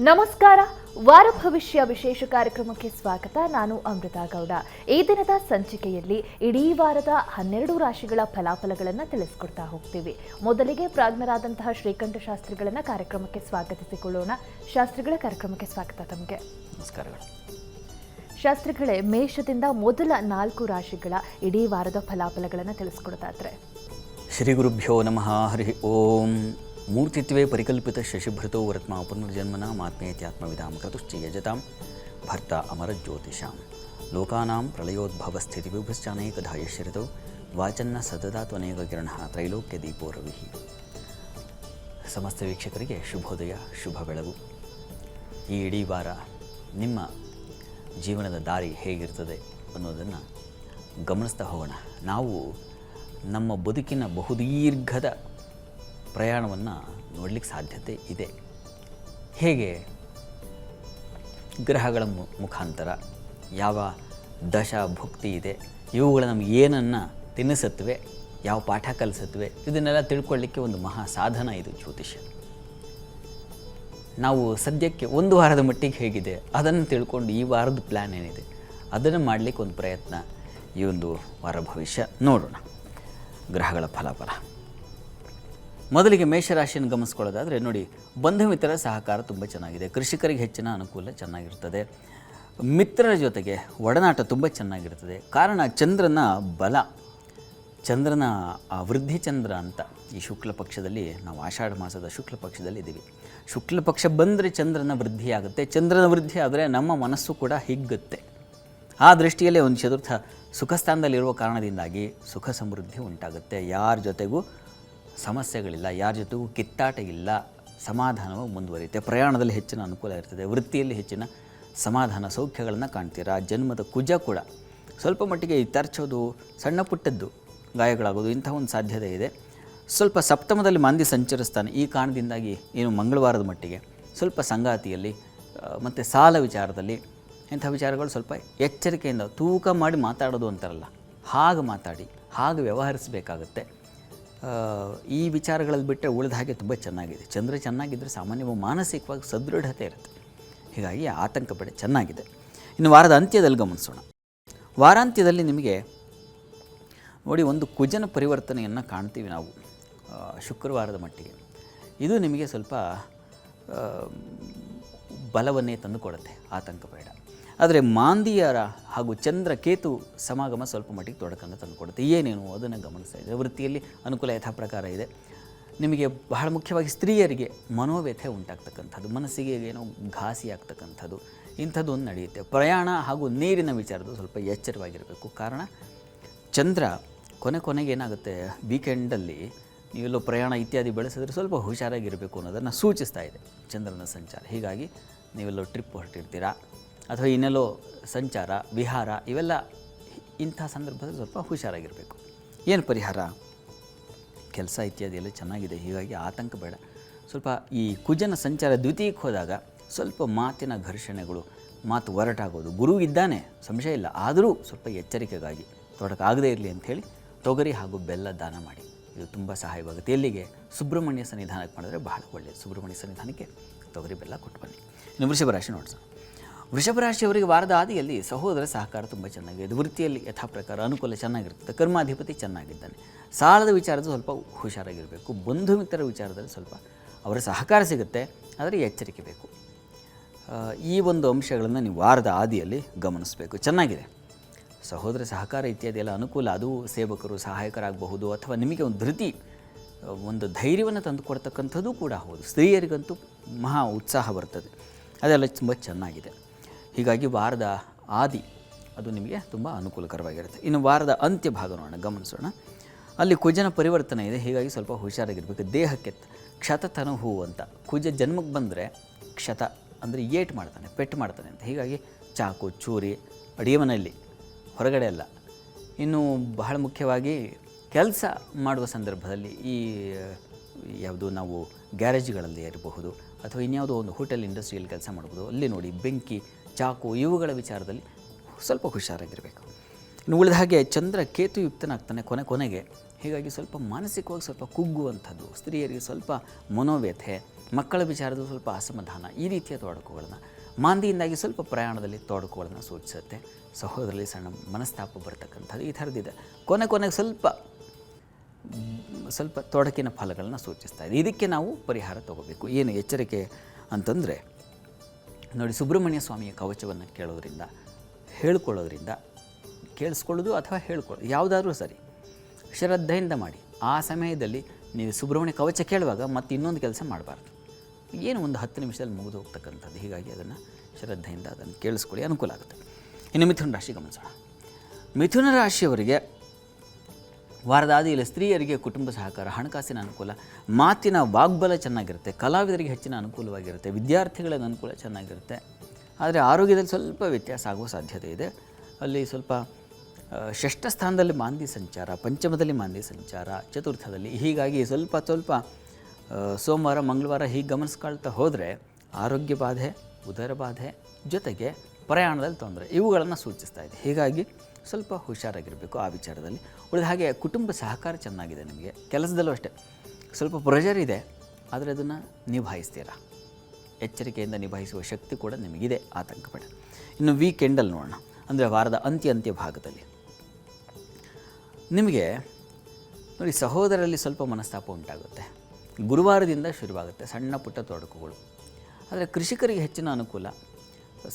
ನಮಸ್ಕಾರ. ವಾರ ಭವಿಷ್ಯ ವಿಶೇಷ ಕಾರ್ಯಕ್ರಮಕ್ಕೆ ಸ್ವಾಗತ. ನಾನು ಅಮೃತ ಗೌಡ. ಈ ದಿನದ ಸಂಚಿಕೆಯಲ್ಲಿ ಇಡೀ ವಾರದ ಹನ್ನೆರಡು ರಾಶಿಗಳ ಫಲಾಫಲಗಳನ್ನು ತಿಳಿಸ್ಕೊಡ್ತಾ ಹೋಗ್ತೀವಿ. ಮೊದಲಿಗೆ ಪ್ರಾಜ್ಞರಾದಂತಹ ಶ್ರೀಕಂಠ ಶಾಸ್ತ್ರಿಗಳನ್ನ ಕಾರ್ಯಕ್ರಮಕ್ಕೆ ಸ್ವಾಗತಿಸಿಕೊಳ್ಳೋಣ. ಶಾಸ್ತ್ರಿಗಳ ಕಾರ್ಯಕ್ರಮಕ್ಕೆ ಸ್ವಾಗತ ತಮಗೆ. ನಮಸ್ಕಾರಗಳು. ಶಾಸ್ತ್ರಿಗಳೇ ಮೇಷದಿಂದ ಮೊದಲ ನಾಲ್ಕು ರಾಶಿಗಳ ಇಡೀ ವಾರದ ಫಲಾಫಲಗಳನ್ನು ತಿಳಿಸ್ಕೊಡ್ತಾದ್ರೆ ಶ್ರೀ ಗುರುಭ್ಯೋ ನಮಃ. ಹರಿ ಓಂ. ಮೂರ್ತಿತ್ವೇ ಪರಿಕಲ್ಪಿತ ಶಶಿಭೃತೋ ವರತ್ಮ ಪುನರ್ಜನ್ಮನ ಮಾತ್ಮೇತ್ಯಾತ್ಮವಿಧಾಂ ಕತುಶ್ಚ ಯಜತಾಂ. ಭರ್ತ ಅಮರ ಜ್ಯೋತಿಷಾಂ. ಲೋಕಾನಾಂ ಪ್ರಳಯೋದ್ಭವ ಸ್ಥಿತಿ ವಿಭಶ್ಚಾನೇಕಧಾ ಯಶ್ಯರತೋ ವಾಚನ್ನ ಸತತಾತ್ವನೇಕ ಕಿರಣ ತ್ರೈಲೋಕ್ಯ ದೀಪೋ ರವಿ. ಸಮಸ್ತ ವೀಕ್ಷಕರಿಗೆ ಶುಭೋದಯ, ಶುಭ ಬೆಳಗು. ಈ ಇಡೀ ವಾರ ನಿಮ್ಮ ಜೀವನದ ದಾರಿ ಹೇಗಿರ್ತದೆ ಅನ್ನೋದನ್ನು ಗಮನಿಸ್ತಾ ಹೋಗೋಣ. ನಾವು ನಮ್ಮ ಬದುಕಿನ ಬಹುದೀರ್ಘದ ಪ್ರಯಾಣವನ್ನು ನೋಡಲಿಕ್ಕೆ ಸಾಧ್ಯತೆ ಇದೆ. ಹೇಗೆ? ಗ್ರಹಗಳ ಮುಖಾಂತರ ಯಾವ ದಶ ಭುಕ್ತಿ ಇದೆ, ಇವುಗಳು ನಮ್ಗೆ ಏನನ್ನು ತಿನ್ನಿಸತ್ವೆ ಯಾವ ಪಾಠ ಕಲಿಸುತ್ತವೆ, ಇದನ್ನೆಲ್ಲ ತಿಳ್ಕೊಳ್ಳಿಕ್ಕೆ ಒಂದು ಮಹಾ ಸಾಧನ ಇದು ಜ್ಯೋತಿಷ್ಯ. ನಾವು ಸದ್ಯಕ್ಕೆ ಒಂದು ವಾರದ ಮಟ್ಟಿಗೆ ಹೇಗಿದೆ, ಅದನ್ನು ತಿಳ್ಕೊಂಡು ಈ ವಾರದ ಪ್ಲ್ಯಾನ್ ಏನಿದೆ, ಅದನ್ನು ಮಾಡಲಿಕ್ಕೆ ಒಂದು ಪ್ರಯತ್ನ ಈ ಒಂದು ವಾರ ಭವಿಷ್ಯ ನೋಡೋಣ. ಗ್ರಹಗಳ ಫಲಾಫಲ. ಮೊದಲಿಗೆ ಮೇಷರಾಶಿಯನ್ನು ಗಮನಿಸ್ಕೊಳ್ಳೋದಾದರೆ ನೋಡಿ ಬಂಧು ಮಿತ್ರರ ಸಹಕಾರ ತುಂಬ ಚೆನ್ನಾಗಿದೆ. ಕೃಷಿಕರಿಗೆ ಹೆಚ್ಚಿನ ಅನುಕೂಲ ಚೆನ್ನಾಗಿರ್ತದೆ. ಮಿತ್ರರ ಜೊತೆಗೆ ಒಡನಾಟ ತುಂಬ ಚೆನ್ನಾಗಿರ್ತದೆ. ಕಾರಣ ಚಂದ್ರನ ಬಲ. ಚಂದ್ರನ, ಆ ವೃದ್ಧಿ ಚಂದ್ರ ಅಂತ ಈ ಶುಕ್ಲ ಪಕ್ಷದಲ್ಲಿ ನಾವು ಆಷಾಢ ಮಾಸದ ಶುಕ್ಲ ಪಕ್ಷದಲ್ಲಿ ಇದ್ದೀವಿ. ಶುಕ್ಲ ಪಕ್ಷ ಬಂದರೆ ಚಂದ್ರನ ವೃದ್ಧಿ ಆಗುತ್ತೆ. ಚಂದ್ರನ ವೃದ್ಧಿ ಆದರೆ ನಮ್ಮ ಮನಸ್ಸು ಕೂಡ ಹಿಗ್ಗುತ್ತೆ. ಆ ದೃಷ್ಟಿಯಲ್ಲೇ ಒಂದು ಚತುರ್ಥ ಸುಖ ಸ್ಥಾನದಲ್ಲಿರುವ ಕಾರಣದಿಂದಾಗಿ ಸುಖ ಸಮೃದ್ಧಿ ಉಂಟಾಗುತ್ತೆ. ಯಾರ ಜೊತೆಗೂ ಸಮಸ್ಯೆಗಳಿಲ್ಲ, ಯಾರ ಜೊತೆಗೂ ಕಿತ್ತಾಟ ಇಲ್ಲ ಸಮಾಧಾನವಾಗಿ ಮುಂದುವರಿಯುತ್ತೆ. ಪ್ರಯಾಣದಲ್ಲಿ ಹೆಚ್ಚಿನ ಅನುಕೂಲ ಇರ್ತದೆ, ವೃತ್ತಿಯಲ್ಲಿ ಹೆಚ್ಚಿನ ಸಮಾಧಾನ ಸೌಖ್ಯಗಳನ್ನು ಕಾಣ್ತೀರಾ? ಜನ್ಮದ ಕುಜ ಕೂಡ. ಸ್ವಲ್ಪ ಮಟ್ಟಿಗೆ ಈ ತರ್ಚೋದು ಸಣ್ಣ ಪುಟ್ಟದ್ದು ಗಾಯಗಳಾಗೋದು ಇಂಥ ಒಂದು ಸಾಧ್ಯತೆ ಇದೆ. ಸ್ವಲ್ಪ ಸಪ್ತಮದಲ್ಲಿ ಮಂದಿ ಸಂಚರಿಸ್ತಾನೆ, ಈ ಕಾರಣದಿಂದಾಗಿ ಏನು ಮಂಗಳವಾರದ ಮಟ್ಟಿಗೆ. ಸ್ವಲ್ಪ ಸಂಗಾತಿಯಲ್ಲಿ ಮತ್ತು ಸಾಲ ವಿಚಾರದಲ್ಲಿ, ಇಂಥ ವಿಚಾರಗಳು ಸ್ವಲ್ಪ ಎಚ್ಚರಿಕೆಯಿಂದ ತೂಕ ಮಾಡಿ ಮಾತಾಡೋದು ಅಂತಾರಲ್ಲ, ಹಾಗೆ ಮಾತಾಡಿ, ಹಾಗೆ ವ್ಯವಹರಿಸಬೇಕಾಗತ್ತೆ. ಈ ವಿಚಾರಗಳಲ್ಲಿ ಬಿಟ್ಟರೆ ಉಳಿದ ಹಾಗೆ ತುಂಬ ಚೆನ್ನಾಗಿದೆ. ಚಂದ್ರ ಚೆನ್ನಾಗಿದ್ದರೆ ಸಾಮಾನ್ಯವಾಗಿ ಮಾನಸಿಕವಾಗಿ ಸದೃಢತೆ ಇರುತ್ತೆ. ಹೀಗಾಗಿ ಆತಂಕ ಪಡೆ, ಚೆನ್ನಾಗಿದೆ. ಇನ್ನು ವಾರದ ಅಂತ್ಯದಲ್ಲಿ ಗಮನಿಸೋಣ. ವಾರಾಂತ್ಯದಲ್ಲಿ ನಿಮಗೆ ನೋಡಿ ಒಂದು ಕುಜನ ಪರಿವರ್ತನೆಯನ್ನು ಕಾಣ್ತೀವಿ ನಾವು ಶುಕ್ರವಾರದ ಮಟ್ಟಿಗೆ. ಇದು ನಿಮಗೆ ಸ್ವಲ್ಪ ಬಲವನ್ನೇ ತಂದುಕೊಡುತ್ತೆ, ಆತಂಕ ಬೇಡ. ಆದರೆ ಮಾಂದಿಯರ ಹಾಗೂ ಚಂದ್ರ ಕೇತು ಸಮಾಗಮ ಸ್ವಲ್ಪ ಮಟ್ಟಿಗೆ ತೊಡಕನ್ನು ತಂದುಕೊಡುತ್ತೆ ಏನೇನು ಅದನ್ನು ಗಮನಿಸ್ತಾ ಇದೆ. ವೃತ್ತಿಯಲ್ಲಿ ಅನುಕೂಲ ಯಥಾ ಪ್ರಕಾರ ಇದೆ. ನಿಮಗೆ ಬಹಳ ಮುಖ್ಯವಾಗಿ ಸ್ತ್ರೀಯರಿಗೆ ಮನೋವ್ಯಥೆ ಉಂಟಾಗ್ತಕ್ಕಂಥದ್ದು, ಮನಸ್ಸಿಗೆ ಏನೋ ಘಾಸಿ ಆಗ್ತಕ್ಕಂಥದ್ದು ಇಂಥದ್ದು ಒಂದು ನಡೆಯುತ್ತೆ. ಪ್ರಯಾಣ ಹಾಗೂ ನೀರಿನ ವಿಚಾರದ್ದು ಸ್ವಲ್ಪ ಎಚ್ಚರವಾಗಿರಬೇಕು. ಕಾರಣ, ಚಂದ್ರ ಕೊನೆ ಕೊನೆಗೆ ಏನಾಗುತ್ತೆ? ವೀಕೆಂಡಲ್ಲಿ ನೀವೆಲ್ಲೋ ಪ್ರಯಾಣ ಇತ್ಯಾದಿ ಬೆಳೆಸಿದ್ರೆ ಸ್ವಲ್ಪ ಹುಷಾರಾಗಿರಬೇಕು ಅನ್ನೋದನ್ನು ಸೂಚಿಸ್ತಾ ಇದೆ ಚಂದ್ರನ ಸಂಚಾರ. ಹೀಗಾಗಿ ನೀವೆಲ್ಲೋ ಟ್ರಿಪ್ ಹೊರಟಿರ್ತೀರಾ? ಅಥವಾ ಇನ್ನೆಲ್ಲೋ ಸಂಚಾರ, ವಿಹಾರ, ಇವೆಲ್ಲ ಇಂಥ ಸಂದರ್ಭದಲ್ಲಿ ಸ್ವಲ್ಪ ಹುಷಾರಾಗಿರಬೇಕು. ಏನು ಪರಿಹಾರ? ಕೆಲಸ ಇತ್ಯಾದಿ ಎಲ್ಲ ಚೆನ್ನಾಗಿದೆ, ಹೀಗಾಗಿ ಆತಂಕ ಬೇಡ. ಸ್ವಲ್ಪ ಈ ಕುಜನ ಸಂಚಾರ ದ್ವಿತೀಯಕ್ಕೆ ಹೋದಾಗ ಸ್ವಲ್ಪ ಮಾತಿನ ಘರ್ಷಣೆಗಳು, ಮಾತು ಒರಟಾಗೋದು. ಗುರು ಇದ್ದಾನೆ, ಸಂಶಯ ಇಲ್ಲ. ಆದರೂ ಸ್ವಲ್ಪ ಎಚ್ಚರಿಕೆಗಾಗಿ ತೊಡಕಾಗದೇ ಇರಲಿ ಅಂಥೇಳಿ ತೊಗರಿ ಹಾಗೂ ಬೆಲ್ಲ ದಾನ ಮಾಡಿ. ಇದು ತುಂಬ ಸಹಾಯವಾಗುತ್ತೆ. ಎಲ್ಲಿಗೆ? ಸುಬ್ರಹ್ಮಣ್ಯ ಸನ್ನಿಧಾನಕ್ಕೆ ಮಾಡಿದ್ರೆ ಬಹಳ ಒಳ್ಳೆಯದು. ಸುಬ್ರಹ್ಮಣ್ಯ ಸನ್ನಿಧಾನಕ್ಕೆ ತೊಗರಿ ಬೆಲ್ಲ ಕೊಟ್ಟು ಬನ್ನಿ. ಇನ್ನು ವೃಷಭ ರಾಶಿ ನೋಡ್ಸೋಣ. ವೃಷಭ ರಾಶಿಯವರಿಗೆ ವಾರದ ಆದಿಯಲ್ಲಿ ಸಹೋದರ ಸಹಕಾರ ತುಂಬ ಚೆನ್ನಾಗಿದೆ. ವೃತ್ತಿಯಲ್ಲಿ ಯಥಾ ಪ್ರಕಾರ ಅನುಕೂಲ ಚೆನ್ನಾಗಿರ್ತದೆ. ಕರ್ಮಾಧಿಪತಿ ಚೆನ್ನಾಗಿದ್ದಾನೆ. ಸಾಲದ ವಿಚಾರದ ಸ್ವಲ್ಪ ಹುಷಾರಾಗಿರಬೇಕು. ಬಂಧು ಮಿತ್ರರ ವಿಚಾರದಲ್ಲಿ ಸ್ವಲ್ಪ ಅವರ ಸಹಕಾರ ಸಿಗುತ್ತೆ. ಆದರೆ ಎಚ್ಚರಿಕೆ ಬೇಕು. ಈ ಒಂದು ಅಂಶಗಳನ್ನು ನೀವು ವಾರದ ಆದಿಯಲ್ಲಿ ಗಮನಿಸಬೇಕು. ಚೆನ್ನಾಗಿದೆ. ಸಹೋದರ ಸಹಕಾರ ಇತ್ಯಾದಿ ಎಲ್ಲ ಅನುಕೂಲ. ಅದು ಸೇವಕರು, ಸಹಾಯಕರಾಗಬಹುದು ಅಥವಾ ನಿಮಗೆ ಒಂದು ಧೃತಿ, ಒಂದು ಧೈರ್ಯವನ್ನು ತಂದುಕೊಡ್ತಕ್ಕಂಥದ್ದು ಕೂಡ ಹೌದು. ಸ್ತ್ರೀಯರಿಗಂತೂ ಮಹಾ ಉತ್ಸಾಹ ಬರ್ತದೆ. ಅದೆಲ್ಲ ತುಂಬ ಚೆನ್ನಾಗಿದೆ. ಹೀಗಾಗಿ ವಾರದ ಆದಿ ಅದು ನಿಮಗೆ ತುಂಬ ಅನುಕೂಲಕರವಾಗಿರುತ್ತೆ. ಇನ್ನು ವಾರದ ಅಂತ್ಯ ಭಾಗ ನೋಡೋಣ, ಗಮನಿಸೋಣ. ಅಲ್ಲಿ ಕುಜನ ಪರಿವರ್ತನೆ ಇದೆ, ಹೀಗಾಗಿ ಸ್ವಲ್ಪ ಹುಷಾರಾಗಿರಬೇಕು. ದೇಹಕ್ಕೆ ಕ್ಷತತನು ಹೂ ಅಂತ. ಕುಜ ಜನ್ಮಕ್ಕೆ ಬಂದರೆ ಕ್ಷತ ಅಂದರೆ ಏಟ್ ಮಾಡ್ತಾನೆ ಪೆಟ್ಟು ಮಾಡ್ತಾನೆ ಅಂತ. ಹೀಗಾಗಿ ಚಾಕು, ಚೂರಿ, ಅಡಿಗೆ ಮನೆಯಲ್ಲಿ ಹೊರಗಡೆ ಅಲ್ಲ. ಇನ್ನು ಬಹಳ ಮುಖ್ಯವಾಗಿ ಕೆಲಸ ಮಾಡುವ ಸಂದರ್ಭದಲ್ಲಿ ಈ, ಯಾವುದು ನಾವು ಗ್ಯಾರೇಜ್ಗಳಲ್ಲಿ ಇರಬಹುದು ಅಥವಾ ಇನ್ಯಾವುದೋ ಒಂದು ಹೋಟೆಲ್ ಇಂಡಸ್ಟ್ರಿಯಲ್ಲಿ ಕೆಲಸ ಮಾಡ್ಬೋದು, ಅಲ್ಲಿ ನೋಡಿ ಬೆಂಕಿ, ಚಾಕು ಇವುಗಳ ವಿಚಾರದಲ್ಲಿ ಸ್ವಲ್ಪ ಹುಷಾರಾಗಿರಬೇಕು. ಇನ್ನು ಉಳಿದ ಹಾಗೆ ಚಂದ್ರ ಕೇತುಯುಕ್ತನಾಗ್ತಾನೆ ಕೊನೆ ಕೊನೆಗೆ. ಹೀಗಾಗಿ ಸ್ವಲ್ಪ ಮಾನಸಿಕವಾಗಿ ಸ್ವಲ್ಪ ಕುಗ್ಗುವಂಥದ್ದು, ಸ್ತ್ರೀಯರಿಗೆ ಸ್ವಲ್ಪ ಮನೋವ್ಯಥೆ, ಮಕ್ಕಳ ವಿಚಾರದ ಸ್ವಲ್ಪ ಅಸಮಾಧಾನ, ಈ ರೀತಿಯ ತೊಡಕುಗಳನ್ನು, ಮಾಂದಿಯಿಂದಾಗಿ ಸ್ವಲ್ಪ ಪ್ರಯಾಣದಲ್ಲಿ ತೊಡಕುಗಳನ್ನು ಸೂಚಿಸುತ್ತೆ. ಸಹೋದರಲ್ಲಿ ಸಣ್ಣ ಮನಸ್ತಾಪ ಬರ್ತಕ್ಕಂಥದ್ದು ಈ ಥರದ್ದಿದೆ. ಕೊನೆ ಕೊನೆಗೆ ಸ್ವಲ್ಪ ಸ್ವಲ್ಪ ತೊಡಕಿನ ಫಲಗಳನ್ನ ಸೂಚಿಸ್ತಾ ಇದೆ. ಇದಕ್ಕೆ ನಾವು ಪರಿಹಾರ ತಗೋಬೇಕು. ಏನು ಎಚ್ಚರಿಕೆ ಅಂತಂದರೆ, ನೋಡಿ ಸುಬ್ರಹ್ಮಣ್ಯ ಸ್ವಾಮಿಯ ಕವಚವನ್ನು ಕೇಳೋದ್ರಿಂದ, ಹೇಳ್ಕೊಳ್ಳೋದ್ರಿಂದ, ಕೇಳಿಸ್ಕೊಳ್ಳೋದು ಅಥವಾ ಹೇಳ್ಕೊಳ್ಳೋದು ಯಾವುದಾದ್ರೂ ಸರಿ, ಶ್ರದ್ಧೆಯಿಂದ ಮಾಡಿ. ಆ ಸಮಯದಲ್ಲಿ ನೀವು ಸುಬ್ರಹ್ಮಣ್ಯ ಕವಚ ಕೇಳುವಾಗ ಮತ್ತೆ ಇನ್ನೊಂದು ಕೆಲಸ ಮಾಡಬಾರ್ದು. ಏನು ಒಂದು ಹತ್ತು ನಿಮಿಷದಲ್ಲಿ ಮುಗಿದು ಹೋಗ್ತಕ್ಕಂಥದ್ದು. ಹೀಗಾಗಿ ಅದನ್ನು ಶ್ರದ್ಧೆಯಿಂದ ಅದನ್ನು ಕೇಳಿಸ್ಕೊಳ್ಳಿ. ಅನುಕೂಲ ಆಗುತ್ತೆ. ಇನ್ನು ಮಿಥುನ ರಾಶಿ ಗಮನಿಸೋಣ. ಮಿಥುನ ರಾಶಿಯವರಿಗೆ ವಾರದ ಇಲ್ಲಿ ಸ್ತ್ರೀಯರಿಗೆ ಕುಟುಂಬ ಸಹಕಾರ, ಹಣಕಾಸಿನ ಅನುಕೂಲ, ಮಾತಿನ ವಾಗ್ಬಲ ಚೆನ್ನಾಗಿರುತ್ತೆ, ಕಲಾವಿದರಿಗೆ ಹೆಚ್ಚಿನ ಅನುಕೂಲವಾಗಿರುತ್ತೆ, ವಿದ್ಯಾರ್ಥಿಗಳಿಗೆ ಅನುಕೂಲ ಚೆನ್ನಾಗಿರುತ್ತೆ. ಆದರೆ ಆರೋಗ್ಯದಲ್ಲಿ ಸ್ವಲ್ಪ ವ್ಯತ್ಯಾಸ ಆಗುವ ಸಾಧ್ಯತೆ ಇದೆ. ಅಲ್ಲಿ ಸ್ವಲ್ಪ ಷಷ್ಠ ಸ್ಥಾನದಲ್ಲಿ ಮಾಂದಿ ಸಂಚಾರ, ಪಂಚಮದಲ್ಲಿ ಮಾಂದಿ ಸಂಚಾರ, ಚತುರ್ಥದಲ್ಲಿ ಹೀಗಾಗಿ ಸ್ವಲ್ಪ ಸ್ವಲ್ಪ ಸೋಮವಾರ, ಮಂಗಳವಾರ ಹೀಗೆ ಗಮನಿಸ್ಕೊಳ್ತಾ ಹೋದರೆ ಆರೋಗ್ಯ ಬಾಧೆ, ಉದರ ಬಾಧೆ ಜೊತೆಗೆ ಪ್ರಯಾಣದಲ್ಲಿ ತೊಂದರೆ ಇವುಗಳನ್ನು ಸೂಚಿಸ್ತಾ ಇದೆ. ಹೀಗಾಗಿ ಸ್ವಲ್ಪ ಹುಷಾರಾಗಿರಬೇಕು ಆ ವಿಚಾರದಲ್ಲಿ. ಉಳಿದ ಹಾಗೆ ಕುಟುಂಬ ಸಹಕಾರ ಚೆನ್ನಾಗಿದೆ ನಿಮಗೆ. ಕೆಲಸದಲ್ಲೂ ಅಷ್ಟೇ. ಸ್ವಲ್ಪ ಪ್ರೆಷರ್ ಇದೆ, ಆದರೆ ಅದನ್ನು ನಿಭಾಯಿಸ್ತೀರಾ? ಎಚ್ಚರಿಕೆಯಿಂದ ನಿಭಾಯಿಸುವ ಶಕ್ತಿ ಕೂಡ ನಿಮಗಿದೆ, ಆತಂಕ ಬೇಡ. ಇನ್ನು ವೀಕೆಂಡಲ್ಲಿ ನೋಡೋಣ. ಅಂದರೆ ವಾರದ ಅಂತ್ಯ ಅಂತ್ಯ ಭಾಗದಲ್ಲಿ. ನಿಮಗೆ ನೋಡಿ ಸಹೋದರಲ್ಲಿ ಸ್ವಲ್ಪ ಮನಸ್ತಾಪ ಉಂಟಾಗುತ್ತೆ. ಗುರುವಾರದಿಂದ ಶುರುವಾಗುತ್ತೆ ಸಣ್ಣ ಪುಟ್ಟ ತೊಡಕುಗಳು. ಆದರೆ ಕೃಷಿಕರಿಗೆ ಹೆಚ್ಚಿನ ಅನುಕೂಲ.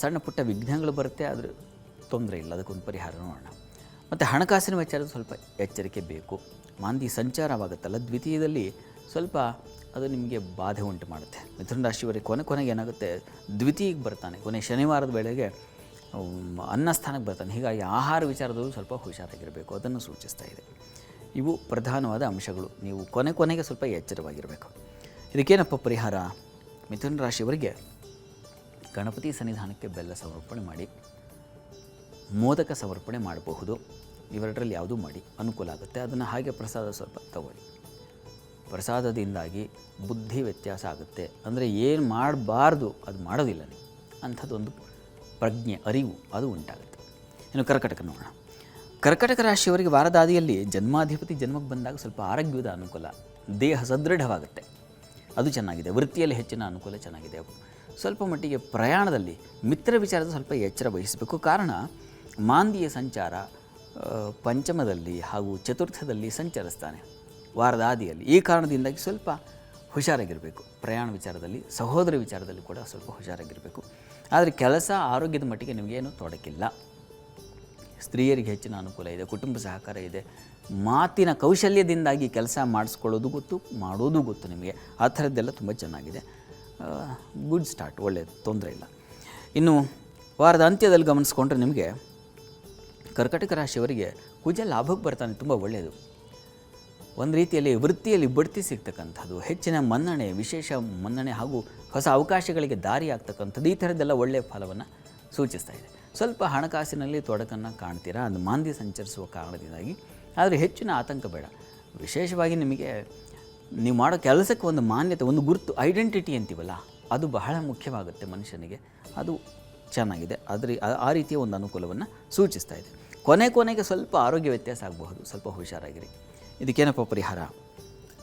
ಸಣ್ಣ ಪುಟ್ಟ ವಿಘ್ನಗಳು ಬರುತ್ತೆ, ಆದರೆ ತೊಂದರೆ ಇಲ್ಲ, ಅದಕ್ಕೊಂದು ಪರಿಹಾರ ನೋಡೋಣ. ಮತ್ತು ಹಣಕಾಸಿನ ವಿಚಾರದ ಸ್ವಲ್ಪ ಎಚ್ಚರಿಕೆ ಬೇಕು. ಮಾಂದಿ ಸಂಚಾರವಾಗುತ್ತಲ್ಲ, ದ್ವಿತೀಯದಲ್ಲಿ ಸ್ವಲ್ಪ ಅದು ನಿಮಗೆ ಬಾಧೆ ಉಂಟು ಮಾಡುತ್ತೆ. ಮಿಥುನ ರಾಶಿಯವರಿಗೆ ಕೊನೆ ಕೊನೆಗೆ ಏನಾಗುತ್ತೆ, ದ್ವಿತೀಯಕ್ಕೆ ಬರ್ತಾನೆ. ಕೊನೆ ಶನಿವಾರದ ವೇಳೆಗೆ ಅನ್ನ ಸ್ಥಾನಕ್ಕೆ ಬರ್ತಾನೆ. ಹೀಗಾಗಿ ಆಹಾರ ವಿಚಾರದಲ್ಲೂ ಸ್ವಲ್ಪ ಹುಷಾರಾಗಿರಬೇಕು, ಅದನ್ನು ಸೂಚಿಸ್ತಾ ಇದೆ. ಇವು ಪ್ರಧಾನವಾದ ಅಂಶಗಳು. ನೀವು ಕೊನೆ ಕೊನೆಗೆ ಸ್ವಲ್ಪ ಎಚ್ಚರವಾಗಿರಬೇಕು. ಇದಕ್ಕೇನಪ್ಪ ಪರಿಹಾರ? ಮಿಥುನ ರಾಶಿಯವರಿಗೆ ಗಣಪತಿ ಸನ್ನಿಧಾನಕ್ಕೆ ಬೆಲ್ಲ ಸಮರ್ಪಣೆ ಮಾಡಿ. ಮೋದಕ ಸಮರ್ಪಣೆ ಮಾಡಬಹುದು. ಇವೆರಡರಲ್ಲಿ ಯಾವುದೂ ಮಾಡಿ, ಅನುಕೂಲ ಆಗುತ್ತೆ. ಅದನ್ನು ಹಾಗೆ ಪ್ರಸಾದ ಸ್ವಲ್ಪ ತಗೊಳ್ಳಿ. ಪ್ರಸಾದದಿಂದಾಗಿ ಬುದ್ಧಿ ವ್ಯತ್ಯಾಸ ಆಗುತ್ತೆ. ಅಂದರೆ ಏನು ಮಾಡಬಾರ್ದು, ಅದು ಮಾಡೋದಿಲ್ಲ ಅಂಥದ್ದೊಂದು ಪ್ರಜ್ಞೆ, ಅರಿವು, ಅದು ಉಂಟಾಗುತ್ತೆ. ಇನ್ನು ಕರ್ಕಟಕ ನೋಡೋಣ. ಕರ್ಕಟಕ ರಾಶಿಯವರಿಗೆ ವಾರದಾದಿಯಲ್ಲಿ ಜನ್ಮಾಧಿಪತಿ ಜನ್ಮಕ್ಕೆ ಬಂದಾಗ ಸ್ವಲ್ಪ ಆರೋಗ್ಯದ ಅನುಕೂಲ, ದೇಹ ಸದೃಢವಾಗುತ್ತೆ. ಅದು ಚೆನ್ನಾಗಿದೆ. ವೃತ್ತಿಯಲ್ಲಿ ಹೆಚ್ಚಿನ ಅನುಕೂಲ ಚೆನ್ನಾಗಿದೆ. ಸ್ವಲ್ಪ ಮಟ್ಟಿಗೆ ಪ್ರಯಾಣದಲ್ಲಿ ಮಿತ್ರ ವಿಚಾರದ ಸ್ವಲ್ಪ ಎಚ್ಚರ ವಹಿಸಬೇಕು. ಕಾರಣ ಮಾಂದಿಯ ಸಂಚಾರ ಪಂಚಮದಲ್ಲಿ ಹಾಗೂ ಚತುರ್ಥದಲ್ಲಿ ಸಂಚರಿಸ್ತಾನೆ. ವಾರದ ಆದಿಯಲ್ಲಿ. ಈ ಕಾರಣದಿಂದಾಗಿ ಸ್ವಲ್ಪ ಹುಷಾರಾಗಿರಬೇಕು. ಪ್ರಯಾಣ ವಿಚಾರದಲ್ಲಿ, ಸಹೋದರ ವಿಚಾರದಲ್ಲಿ ಕೂಡ ಸ್ವಲ್ಪ ಹುಷಾರಾಗಿರಬೇಕು. ಆದರೆ ಕೆಲಸ ಆರೋಗ್ಯದ ಮಟ್ಟಿಗೆ ನಿಮಗೇನು ತೊಡಕಿಲ್ಲ. ಸ್ತ್ರೀಯರಿಗೆ ಹೆಚ್ಚಿನ ಅನುಕೂಲ ಇದೆ, ಕುಟುಂಬ ಸಹಕಾರ ಇದೆ. ಮಾತಿನ ಕೌಶಲ್ಯದಿಂದಾಗಿ ಕೆಲಸ ಮಾಡಿಸ್ಕೊಳ್ಳೋದು ಗೊತ್ತು, ಮಾಡೋದು ಗೊತ್ತು ನಿಮಗೆ. ಆ ಥರದ್ದೆಲ್ಲ ತುಂಬ ಚೆನ್ನಾಗಿದೆ. ಗುಡ್ ಸ್ಟಾರ್ಟ್ ಒಳ್ಳೆಯದು ತೊಂದರೆ ಇಲ್ಲ. ಇನ್ನು ವಾರದ ಅಂತ್ಯದಲ್ಲಿ ಗಮನಿಸ್ಕೊಂಡ್ರೆ ನಿಮಗೆ ಕರ್ಕಟಕ ರಾಶಿಯವರಿಗೆ ಕುಜ ಲಾಭಕ್ಕೆ ಬರ್ತಾನೆ, ತುಂಬ ಒಳ್ಳೆಯದು. ಒಂದು ರೀತಿಯಲ್ಲಿ ವೃತ್ತಿಯಲ್ಲಿ ಬಡ್ತಿ ಸಿಗ್ತಕ್ಕಂಥದ್ದು, ಹೆಚ್ಚಿನ ಮನ್ನಣೆ, ವಿಶೇಷ ಮನ್ನಣೆ ಹಾಗೂ ಹೊಸ ಅವಕಾಶಗಳಿಗೆ ದಾರಿ ಆಗ್ತಕ್ಕಂಥದ್ದು, ಈ ಥರದ್ದೆಲ್ಲ ಒಳ್ಳೆಯ ಫಲವನ್ನು ಸೂಚಿಸ್ತಾ ಇದೆ. ಸ್ವಲ್ಪ ಹಣಕಾಸಿನಲ್ಲಿ ತೊಡಕನ್ನು ಕಾಣ್ತೀರಾ? ಅದು ಮಾಂದಿ ಸಂಚರಿಸುವ ಕಾರಣದಿಂದಾಗಿ. ಆದರೆ ಹೆಚ್ಚಿನ ಆತಂಕ ಬೇಡ. ವಿಶೇಷವಾಗಿ ನಿಮಗೆ ನೀವು ಮಾಡೋ ಕೆಲಸಕ್ಕೆ ಒಂದು ಮಾನ್ಯತೆ, ಒಂದು ಗುರುತು, ಐಡೆಂಟಿಟಿ ಅಂತೀವಲ್ಲ, ಅದು ಬಹಳ ಮುಖ್ಯವಾಗುತ್ತೆ ಮನುಷ್ಯನಿಗೆ. ಅದು ಚೆನ್ನಾಗಿದೆ. ಆದರೆ ಆ- ರೀತಿಯ ಒಂದು ಅನುಕೂಲವನ್ನು ಸೂಚಿಸ್ತಾ ಇದೆ. ಕೊನೆ ಕೊನೆಗೆ ಸ್ವಲ್ಪ ಆರೋಗ್ಯ ವ್ಯತ್ಯಾಸ ಆಗಬಹುದು. ಸ್ವಲ್ಪ ಹುಷಾರಾಗಿರಿ. ಇದಕ್ಕೇನಪ್ಪ ಪರಿಹಾರ?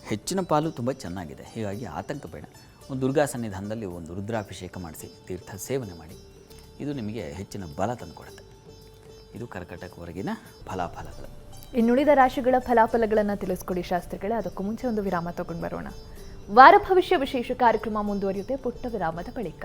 ಹೆಚ್ಚಿನ ಪಾಲು ತುಂಬ ಚೆನ್ನಾಗಿದೆ. ಹೀಗಾಗಿ ಆತಂಕ ಬೇಡ. ಒಂದು ದುರ್ಗಾ ಸನ್ನಿಧಾನದಲ್ಲಿ ಒಂದು ರುದ್ರಾಭಿಷೇಕ ಮಾಡಿಸಿ, ತೀರ್ಥ ಸೇವನೆ ಮಾಡಿ. ಇದು ನಿಮಗೆ ಹೆಚ್ಚಿನ ಬಲ ತಂದುಕೊಡುತ್ತೆ. ಇದು ಕರ್ಕಟಕವರೆಗಿನ ಫಲಾಫಲಗಳು. ಇನ್ನುಳಿದ ರಾಶಿಗಳ ಫಲಾಫಲಗಳನ್ನು ತಿಳಿಸ್ಕೊಡಿ ಶಾಸ್ತ್ರಿಗಳೇ. ಅದಕ್ಕೂ ಮುಂಚೆ ಒಂದು ವಿರಾಮ ತಗೊಂಡು ಬರೋಣ. ವಾರ ಭವಿಷ್ಯ ವಿಶೇಷ ಕಾರ್ಯಕ್ರಮ ಮುಂದುವರಿಯುತ್ತೆ. ಪುಟ್ಟ ವಿರಾಮದ ಬಳಿಕ.